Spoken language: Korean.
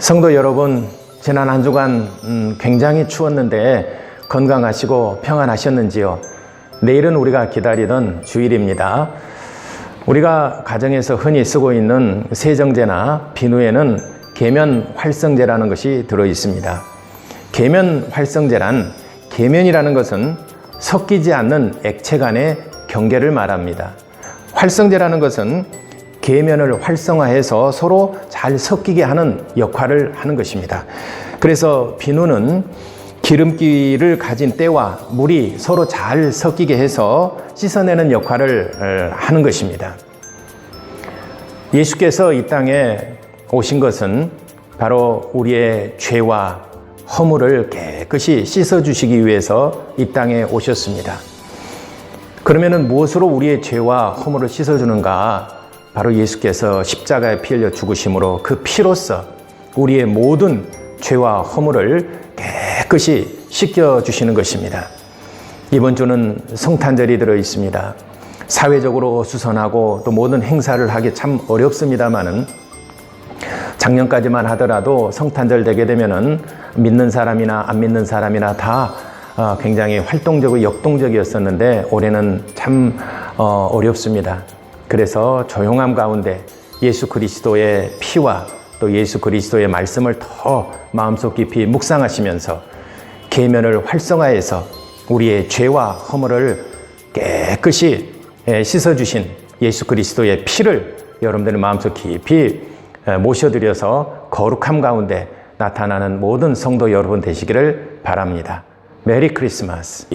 성도 여러분, 지난 한 주간 음, 굉장히 추웠는데 건강하시고 평안하셨는지요? 내일은 우리가 기다리던 주일입니다. 우리가 가정에서 흔히 쓰고 있는 세정제나 비누에는 계면 활성제라는 것이 들어 있습니다. 계면 활성제란 계면이라는 것은 섞이지 않는 액체 간의 경계를 말합니다. 활성제라는 것은 계면을 활성화해서 서로 잘 섞이게 하는 역할을 하는 것입니다. 그래서 비누는 기름기를 가진 때와 물이 서로 잘 섞이게 해서 씻어내는 역할을 어, 하는 것입니다. 예수께서 이 땅에 오신 것은 바로 우리의 죄와 허물을 깨끗이 씻어주시기 위해서 이 땅에 오셨습니다. 그러면은 무엇으로 우리의 죄와 허물을 씻어주는가? 바로 예수께서 십자가에 피 흘려 죽으심으로 그 피로써 우리의 모든 죄와 허물을 깨끗이 씻겨 주시는 것입니다. 이번 주는 성탄절이 들어 있습니다. 사회적으로 수선하고 또 모든 행사를 하기 참 어렵습니다만은 작년까지만 하더라도 성탄절 되게 되면은 믿는 사람이나 안 믿는 사람이나 다 어, 굉장히 활동적이고 역동적이었었는데 올해는 참 어, 어렵습니다. 그래서 조용함 가운데 예수 그리스도의 피와 또 예수 그리스도의 말씀을 더 마음속 깊이 묵상하시면서 계면을 활성화해서 우리의 죄와 허물을 깨끗이 예, 씻어 주신 예수 그리스도의 피를 여러분들의 마음속 깊이 예, 모셔드려서 거룩함 가운데 나타나는 모든 성도 여러분 되시기를 바랍니다. 메리 크리스마스.